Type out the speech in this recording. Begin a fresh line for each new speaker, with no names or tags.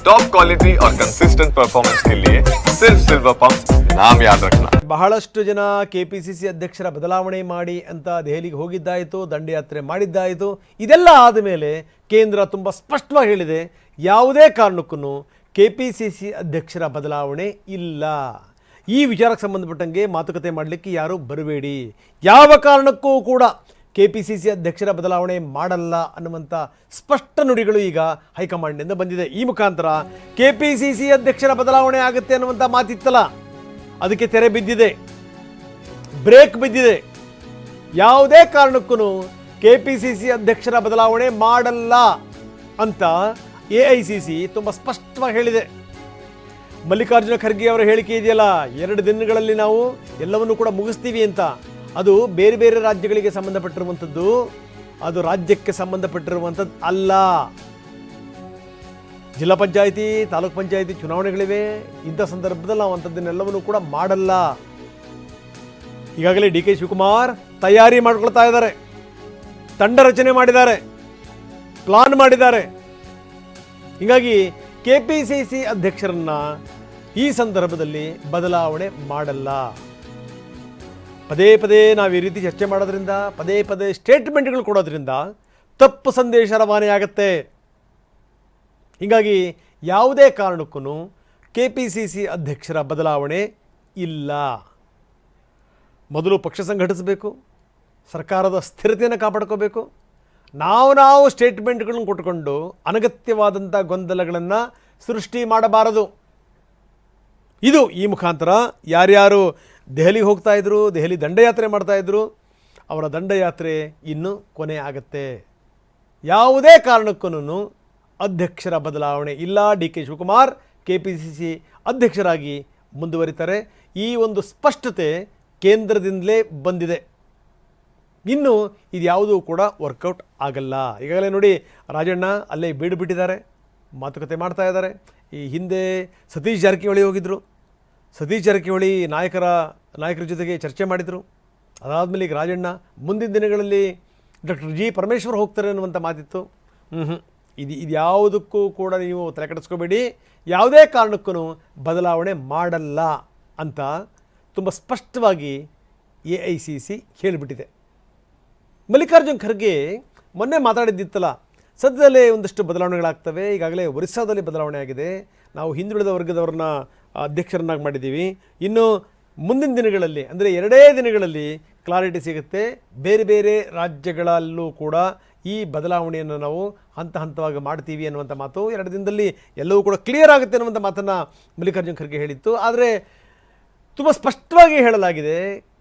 Top quality और consistent performance के लिए सिर्फ सिल्वर पंप नाम याद रखना
ಬಹಳಷ್ಟು ಜನ ಕೆ ಪಿ ಸಿ ಸಿ ಅಧ್ಯಕ್ಷರ ಬದಲಾವಣೆ ಮಾಡಿ ಅಂತ ದೆಹಲಿಗೆ ಹೋಗಿದ್ದಾಯಿತು ದಂಡಯಾತ್ರೆ ಮಾಡಿದ್ದಾಯಿತು ಇದೆಲ್ಲ ಆದಮೇಲೆ ಕೇಂದ್ರ ತುಂಬ ಸ್ಪಷ್ಟವಾಗಿ ಹೇಳಿದೆ ಯಾವುದೇ ಕಾರಣಕ್ಕೂ ಕೆ ಪಿ ಸಿ ಸಿ ಅಧ್ಯಕ್ಷರ ಬದಲಾವಣೆ ಇಲ್ಲ ಈ ವಿಚಾರಕ್ಕೆ ಸಂಬಂಧಪಟ್ಟಂಗೆ ಮಾತುಕತೆ ಮಾಡಲಿಕ್ಕೆ ಯಾರೂ ಬರಬೇಡಿ ಯಾವ ಕಾರಣಕ್ಕೂ ಕೂಡ ಕೆ ಪಿ ಸಿ ಸಿ ಅಧ್ಯಕ್ಷರ ಬದಲಾವಣೆ ಮಾಡಲ್ಲ ಅನ್ನುವಂಥ ಸ್ಪಷ್ಟ ನುಡಿಗಳು ಈಗ ಹೈಕಮಾಂಡ್ನಿಂದ ಬಂದಿದೆ. ಈ ಮುಖಾಂತರ ಕೆ ಪಿ ಸಿ ಸಿ ಅಧ್ಯಕ್ಷರ ಬದಲಾವಣೆ ಆಗುತ್ತೆ ಅನ್ನುವಂಥ ಮಾತಿತ್ತಲ್ಲ? ಅದಕ್ಕೆ ತೆರೆ ಬಿದ್ದಿದೆ. ಬ್ರೇಕ್ ಬಿದ್ದಿದೆ. ಯಾವುದೇ ಕಾರಣಕ್ಕೂ ಕೆ ಪಿ ಸಿ ಸಿ ಅಧ್ಯಕ್ಷರ ಬದಲಾವಣೆ ಮಾಡಲ್ಲ ಅಂತ ಎ ಐ ಸಿ ಸಿ ತುಂಬ ಸ್ಪಷ್ಟವಾಗಿ ಹೇಳಿದೆ. ಮಲ್ಲಿಕಾರ್ಜುನ ಖರ್ಗೆ ಅವರ ಹೇಳಿಕೆ ಇದೆಯಲ್ಲ? ಎರಡು ದಿನಗಳಲ್ಲಿ ನಾವು ಎಲ್ಲವನ್ನೂ ಕೂಡ ಮುಗಿಸ್ತೀವಿ ಅಂತ. ಅದು ಬೇರೆ ಬೇರೆ ರಾಜ್ಯಗಳಿಗೆ ಸಂಬಂಧಪಟ್ಟಿರುವಂಥದ್ದು, ಅದು ರಾಜ್ಯಕ್ಕೆ ಸಂಬಂಧಪಟ್ಟಿರುವಂಥದ್ದು ಅಲ್ಲ. ಜಿಲ್ಲಾ ಪಂಚಾಯಿತಿ, ತಾಲೂಕ್ ಪಂಚಾಯಿತಿ ಚುನಾವಣೆಗಳಿವೆ. ಇಂಥ ಸಂದರ್ಭದಲ್ಲಿ ನಾವು ಅಂಥದ್ದನ್ನೆಲ್ಲವನ್ನೂ ಕೂಡ ಮಾಡಲ್ಲ. ಈಗಾಗಲೇ ಡಿ ಕೆ ಶಿವಕುಮಾರ್ ತಯಾರಿ ಮಾಡ್ಕೊಳ್ತಾ ಇದ್ದಾರೆ. ತಂಡ ರಚನೆ ಮಾಡಿದ್ದಾರೆ. ಪ್ಲಾನ್ ಮಾಡಿದ್ದಾರೆ. ಹೀಗಾಗಿ ಕೆ ಪಿ ಸಿ ಸಿ ಅಧ್ಯಕ್ಷರನ್ನು ಈ ಸಂದರ್ಭದಲ್ಲಿ ಬದಲಾವಣೆ ಮಾಡಲ್ಲ. ಪದೇ ಪದೇ ನಾವು ಈ ರೀತಿ ಚರ್ಚೆ ಮಾಡೋದ್ರಿಂದ, ಪದೇ ಪದೇ ಸ್ಟೇಟ್ಮೆಂಟ್ಗಳು ಕೊಡೋದ್ರಿಂದ ತಪ್ಪು ಸಂದೇಶ ರವಾನೆ ಆಗುತ್ತೆ ಹೀಗಾಗಿ ಯಾವುದೇ ಕಾರಣಕ್ಕೂ ಕೆ ಪಿ ಸಿ ಸಿ ಅಧ್ಯಕ್ಷರ ಬದಲಾವಣೆ ಇಲ್ಲ. ಮೊದಲು ಪಕ್ಷ ಸಂಘಟಿಸಬೇಕು, ಸರ್ಕಾರದ ಸ್ಥಿರತೆಯನ್ನು ಕಾಪಾಡ್ಕೋಬೇಕು. ನಾವು ನಾವು ಸ್ಟೇಟ್ಮೆಂಟ್ಗಳನ್ನು ಕೊಟ್ಕೊಂಡು ಅನಗತ್ಯವಾದಂಥ ಗೊಂದಲಗಳನ್ನು ಸೃಷ್ಟಿ ಮಾಡಬಾರದು. ಇದು ಈ ಮುಖಾಂತರ ಯಾರ್ಯಾರು ದೆಹಲಿಗೆ ಹೋಗ್ತಾ ಇದ್ರು, ದೆಹಲಿ ದಂಡಯಾತ್ರೆ ಮಾಡ್ತಾ ಇದ್ರು. ಅವರ ದಂಡಯಾತ್ರೆ ಇನ್ನು ಕೊನೆ ಆಗತ್ತೆ. ಯಾವುದೇ ಕಾರಣಕ್ಕೂ ಅಧ್ಯಕ್ಷರ ಬದಲಾವಣೆ ಇಲ್ಲ. D K Shivakumar K P C C ಅಧ್ಯಕ್ಷರಾಗಿ ಮುಂದುವರಿತಾರೆ. ಈ ಒಂದು ಸ್ಪಷ್ಟತೆ ಕೇಂದ್ರದಿಂದಲೇ ಬಂದಿದೆ. ಇನ್ನು ಇದು ಯಾವುದೂ ಕೂಡ ವರ್ಕೌಟ್ ಆಗಲ್ಲ. ಈಗಾಗಲೇ ನೋಡಿ, ರಾಜಣ್ಣ ಅಲ್ಲೇ ಬೀಡು ಬಿಟ್ಟಿದ್ದಾರೆ, ಮಾತುಕತೆ ಮಾಡ್ತಾ ಇದ್ದಾರೆ. ಈ ಹಿಂದೆ ಸತೀಶ್ ಜಾರಕಿಹೊಳಿ ಹೋಗಿದ್ದರು ಸತೀಶ್ ಜಾರಕಿಹೊಳಿ ನಾಯಕರ ನಾಯಕರ ಜೊತೆಗೆ ಚರ್ಚೆ ಮಾಡಿದರು. ಅದಾದಮೇಲೆ ಈಗ ರಾಜಣ್ಣ ಮುಂದಿನ ದಿನಗಳಲ್ಲಿ ಡಾಕ್ಟರ್ ಜಿ ಪರಮೇಶ್ವರ್ ಹೋಗ್ತಾರೆ ಅನ್ನುವಂಥ ಮಾತಿತ್ತು. ಹ್ಞೂ ಇದು ಇದು ಯಾವುದಕ್ಕೂ ಕೂಡ ನೀವು ತಲೆ ಕೆಡಿಸ್ಕೋಬೇಡಿ. ಯಾವುದೇ ಕಾರಣಕ್ಕೂ ಬದಲಾವಣೆ ಮಾಡಲ್ಲ ಅಂತ ತುಂಬ ಸ್ಪಷ್ಟವಾಗಿ ಎ ಐ ಸಿ ಸಿ ಹೇಳಿಬಿಟ್ಟಿದೆ. ಮಲ್ಲಿಕಾರ್ಜುನ್ ಖರ್ಗೆ ಮೊನ್ನೆ ಮಾತಾಡಿದ್ದಿತ್ತಲ್ಲ, ಸದ್ಯದಲ್ಲೇ ಒಂದಷ್ಟು ಬದಲಾವಣೆಗಳಾಗ್ತವೆ. ಈಗಾಗಲೇ ಒರಿಸ್ಸಾದಲ್ಲಿ ಬದಲಾವಣೆ ಆಗಿದೆ. ನಾವು ಹಿಂದುಳಿದ ವರ್ಗದವ್ರನ್ನ ಅಧ್ಯಕ್ಷರನ್ನಾಗಿ ಮಾಡಿದ್ದೀವಿ. ಇನ್ನು ಮುಂದಿನ ದಿನಗಳಲ್ಲಿ, ಅಂದರೆ ಎರಡೇ ದಿನಗಳಲ್ಲಿ ಕ್ಲಾರಿಟಿ ಸಿಗುತ್ತೆ. ಬೇರೆ ಬೇರೆ ರಾಜ್ಯಗಳಲ್ಲೂ ಕೂಡ ಈ ಬದಲಾವಣೆಯನ್ನು ನಾವು ಹಂತ ಹಂತವಾಗಿ ಮಾಡ್ತೀವಿ ಅನ್ನುವಂಥ ಮಾತು ಎರಡು ದಿನದಲ್ಲಿ ಎಲ್ಲವೂ ಕೂಡ ಕ್ಲಿಯರ್ ಆಗುತ್ತೆ ಅನ್ನುವಂಥ ಮಾತನ್ನು ಮಲ್ಲಿಕಾರ್ಜುನ್ ಖರ್ಗೆ ಹೇಳಿತ್ತು. ಆದರೆ ತುಂಬ ಸ್ಪಷ್ಟವಾಗಿ ಹೇಳಲಾಗಿದೆ